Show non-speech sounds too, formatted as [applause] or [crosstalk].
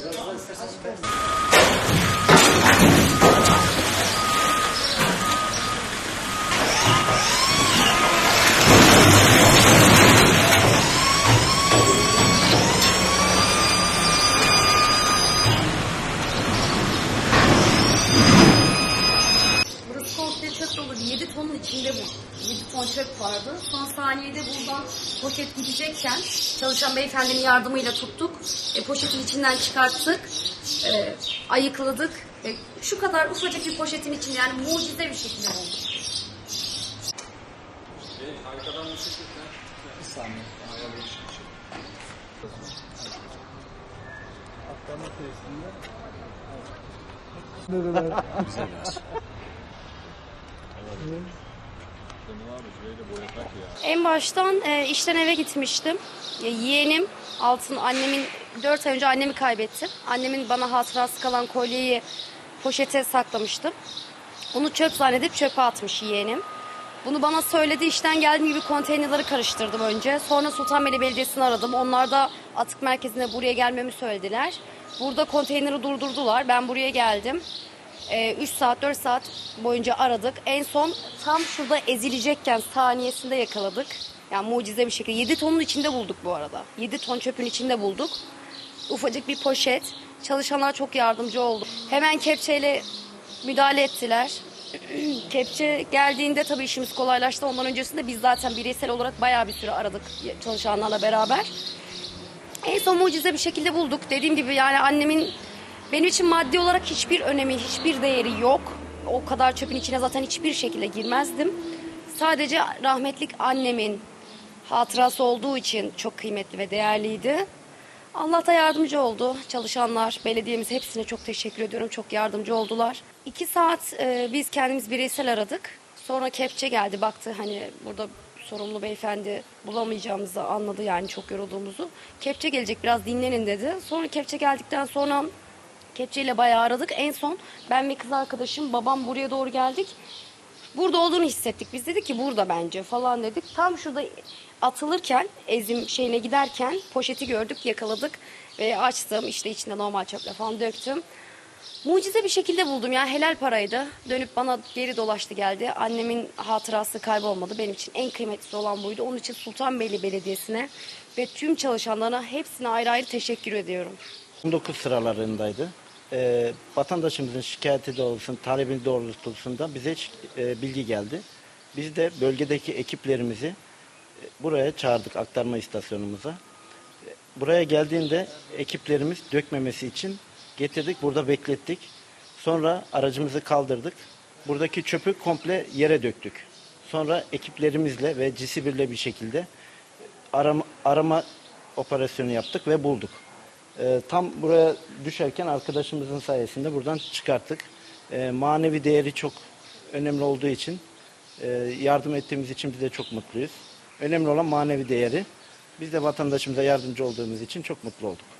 Thank you. İçinde bu. 7 ton çöp vardı. Son saniyede buradan poşet gidecekken çalışan beyefendinin yardımıyla tuttuk. E, poşetin içinden çıkarttık. E, ayıkladık. E, şu kadar ufacık bir poşetin içinde yani mucize bir şekilde oldu. En baştan e, işten eve gitmiştim. E, yeğenim altın annemin 4 ay önce annemi kaybettim. Annemin bana hatırası kalan kolyeyi poşete saklamıştım. Onu çöp zannedip çöpe atmış yeğenim. Bunu bana söyledi işten geldiğim gibi konteynerleri karıştırdım önce. Sonra Sultanbeyli Belediyesi'ni aradım. Onlar da atık merkezine buraya gelmemi söylediler. Burada konteyneri durdurdular. Ben buraya geldim. 3 saat 4 saat boyunca aradık. En son tam şurada ezilecekken saniyesinde yakaladık. Yani mucize bir şekilde. 7 tonun içinde bulduk bu arada. 7 ton çöpün içinde bulduk. Ufacık bir poşet. Çalışanlar çok yardımcı oldu. Hemen kepçeyle müdahale ettiler. [clears throat] Kepçe geldiğinde tabii işimiz kolaylaştı. Ondan öncesinde biz zaten bireysel olarak bayağı bir süre aradık çalışanlarla beraber. En son mucize bir şekilde bulduk. Dediğim gibi yani annemin benim için maddi olarak hiçbir önemi, hiçbir değeri yok. O kadar çöpün içine zaten hiçbir şekilde girmezdim. Sadece rahmetlik annemin hatırası olduğu için çok kıymetli ve değerliydi. Allah da yardımcı oldu. Çalışanlar, belediyemiz hepsine çok teşekkür ediyorum. Çok yardımcı oldular. İki saat e, biz kendimiz bireysel aradık. Sonra kepçe geldi baktı hani burada sorumlu beyefendi bulamayacağımızı anladı yani çok yorulduğumuzu. Kepçe gelecek biraz dinlenin dedi. Sonra kepçe geldikten sonra kepçeyle bayağı aradık. En son ben ve kız arkadaşım babam buraya doğru geldik. Burada olduğunu hissettik. Biz dedik ki burada bence falan dedik. Tam şurada atılırken ezim şeyine giderken poşeti gördük yakaladık ve açtım işte içinde normal çöple falan döktüm. Mucize bir şekilde buldum ya helal paraydı. Dönüp bana geri dolaştı geldi. Annemin hatırası kaybolmadı. Benim için en kıymetlisi olan buydu. Onun için Sultanbeyli Belediyesi'ne ve tüm çalışanlarına hepsine ayrı ayrı teşekkür ediyorum. 19 sıralarındaydı. Ee, vatandaşımızın şikayeti doğrultusunda, talebi doğrultusunda bize e, bilgi geldi. Biz de bölgedeki ekiplerimizi e, buraya çağırdık aktarma istasyonumuza. E, Buraya geldiğinde ekiplerimiz dökmemesi için getirdik, burada beklettik. Sonra aracımızı kaldırdık. Buradaki çöpü komple yere döktük. Sonra ekiplerimizle ve cisibirle bir şekilde arama, arama operasyonu yaptık ve bulduk. Ee, tam buraya düşerken arkadaşımızın sayesinde buradan çıkarttık. Ee, manevi değeri çok önemli olduğu için e, yardım ettiğimiz için biz de çok mutluyuz. Önemli olan manevi değeri. Biz de vatandaşımıza yardımcı olduğumuz için çok mutlu olduk.